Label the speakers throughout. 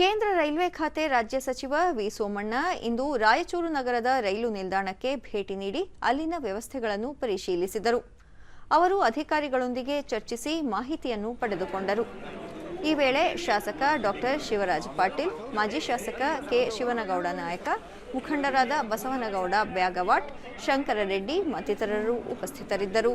Speaker 1: ಕೇಂದ್ರ ರೈಲ್ವೆ ಖಾತೆ ರಾಜ್ಯ ಸಚಿವ ವಿ ಸೋಮಣ್ಣ ಇಂದು ರಾಯಚೂರು ನಗರದ ರೈಲು ನಿಲ್ದಾಣಕ್ಕೆ ಭೇಟಿ ನೀಡಿ ಅಲ್ಲಿನ ವ್ಯವಸ್ಥೆಗಳನ್ನು ಪರಿಶೀಲಿಸಿದರು. ಅವರು ಅಧಿಕಾರಿಗಳೊಂದಿಗೆ ಚರ್ಚಿಸಿ ಮಾಹಿತಿಯನ್ನು ಪಡೆದುಕೊಂಡರು. ಈ ವೇಳೆ ಶಾಸಕ ಡಾಕ್ಟರ್ ಶಿವರಾಜ್ ಪಾಟೀಲ್, ಮಾಜಿ ಶಾಸಕ ಕೆ. ಶಿವನಗೌಡ ನಾಯಕ, ಮುಖಂಡರಾದ ಬಸವನಗೌಡ ಬ್ಯಾಗವಾಟ್ ಶಂಕರರೆಡ್ಡಿ ಮತ್ತಿತರರು ಉಪಸ್ಥಿತರಿದ್ದರು.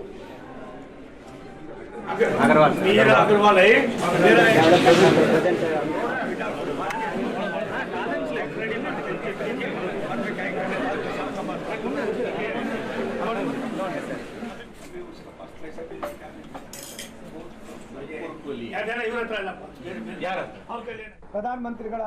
Speaker 2: ಪ್ರಧಾನಮಂತ್ರಿಗಳ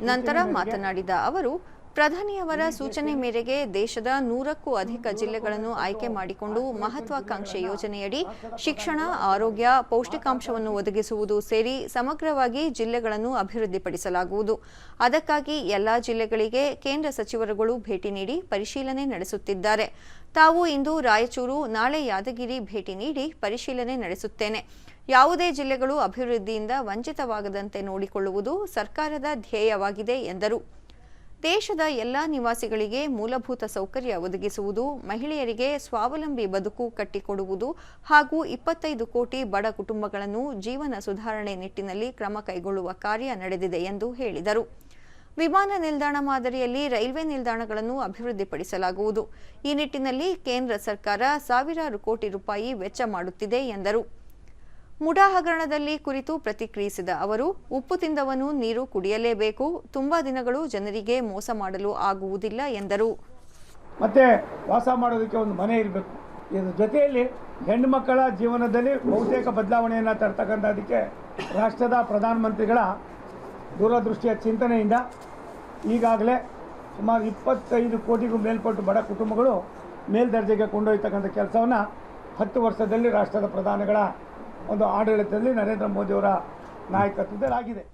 Speaker 1: ನಂತರ ಮಾತನಾಡಿದ ಅವರು ಪ್ರಧಾನಿಯವರ ಸೂಚನೆ ಮೇರೆಗೆ ದೇಶದ ನೂರಕ್ಕೂ ಅಧಿಕ ಜಿಲ್ಲೆಗಳನ್ನು ಆಯ್ಕೆ ಮಾಡಿಕೊಂಡು ಮಹತ್ವಾಕಾಂಕ್ಷೆ ಯೋಜನೆಯಡಿ ಶಿಕ್ಷಣ, ಆರೋಗ್ಯ, ಪೌಷ್ಟಿಕಾಂಶವನ್ನು ಒದಗಿಸುವುದು ಸೇರಿ ಸಮಗ್ರವಾಗಿ ಜಿಲ್ಲೆಗಳನ್ನು ಅಭಿವೃದ್ಧಿಪಡಿಸಲಾಗುವುದು. ಅದಕ್ಕಾಗಿ ಎಲ್ಲಾ ಜಿಲ್ಲೆಗಳಿಗೆ ಕೇಂದ್ರ ಸಚಿವರುಗಳು ಭೇಟಿ ನೀಡಿ ಪರಿಶೀಲನೆ ನಡೆಸುತ್ತಿದ್ದಾರೆ. ತಾವು ಇಂದು ರಾಯಚೂರು, ನಾಳೆ ಯಾದಗಿರಿ ಭೇಟಿ ನೀಡಿ ಪರಿಶೀಲನೆ ನಡೆಸುತ್ತೇನೆ. ಯಾವುದೇ ಜಿಲ್ಲೆಗಳು ಅಭಿವೃದ್ಧಿಯಿಂದ ವಂಚಿತವಾಗದಂತೆ ನೋಡಿಕೊಳ್ಳುವುದು ಸರ್ಕಾರದ ಧ್ಯೇಯವಾಗಿದೆ ಎಂದರು. ದೇಶದ ಎಲ್ಲ ನಿವಾಸಿಗಳಿಗೆ ಮೂಲಭೂತ ಸೌಕರ್ಯ ಒದಗಿಸುವುದು, ಮಹಿಳೆಯರಿಗೆ ಸ್ವಾವಲಂಬಿ ಬದುಕು ಕಟ್ಟಿಕೊಡುವುದು ಹಾಗೂ ಇಪ್ಪತ್ತೈದು ಕೋಟಿ ಬಡ ಕುಟುಂಬಗಳನ್ನು ಜೀವನ ಸುಧಾರಣೆ ನಿಟ್ಟಿನಲ್ಲಿ ಕ್ರಮ ಕೈಗೊಳ್ಳುವ ಕಾರ್ಯ ನಡೆದಿದೆ ಎಂದು ಹೇಳಿದರು. ವಿಮಾನ ನಿಲ್ದಾಣ ಮಾದರಿಯಲ್ಲಿ ರೈಲ್ವೆ ನಿಲ್ದಾಣಗಳನ್ನು ಅಭಿವೃದ್ಧಿಪಡಿಸಲಾಗುವುದು. ಈ ನಿಟ್ಟಿನಲ್ಲಿ ಕೇಂದ್ರ ಸರ್ಕಾರ ಸಾವಿರಾರು ಕೋಟಿ ರೂಪಾಯಿ ವೆಚ್ಚ ಮಾಡುತ್ತಿದೆ ಎಂದರು. ಮುಡಾ ಹಗರಣದಲ್ಲಿ ಕುರಿತು ಪ್ರತಿಕ್ರಿಯಿಸಿದ ಅವರು, ಉಪ್ಪು ತಿಂದವನು ನೀರು ಕುಡಿಯಲೇಬೇಕು, ತುಂಬಾ ದಿನಗಳು ಜನರಿಗೆ ಮೋಸ ಮಾಡಲು ಆಗುವುದಿಲ್ಲ ಎಂದರು.
Speaker 2: ಮತ್ತೆ ವಾಸ ಮಾಡೋದಕ್ಕೆ ಒಂದು ಮನೆ ಇರಬೇಕು. ಇದರ ಜೊತೆಯಲ್ಲಿ ಹೆಣ್ಣು ಮಕ್ಕಳ ಜೀವನದಲ್ಲಿ ಬಹುತೇಕ ಬದಲಾವಣೆಯನ್ನು ತರ್ತಕ್ಕಂಥದ್ದಕ್ಕೆ ರಾಷ್ಟ್ರದ ಪ್ರಧಾನಮಂತ್ರಿಗಳ ದೂರದೃಷ್ಟಿಯ ಚಿಂತನೆಯಿಂದ ಈಗಾಗಲೇ ಸುಮಾರು ಇಪ್ಪತ್ತೈದು ಕೋಟಿಗೂ ಮೇಲ್ಪಟ್ಟು ಬಡ ಕುಟುಂಬಗಳು ಮೇಲ್ದರ್ಜೆಗೆ ಕೊಂಡೊಯ್ತಕ್ಕಂಥ ಕೆಲಸವನ್ನು ಹತ್ತು ವರ್ಷದಲ್ಲಿ ರಾಷ್ಟ್ರದ ಪ್ರಧಾನಿಗಳ ಒಂದು ಆಡಳಿತದಲ್ಲಿ ನರೇಂದ್ರ ಮೋದಿಯವರ ನಾಯಕತ್ವದಲ್ಲಿ ಆಗಿದೆ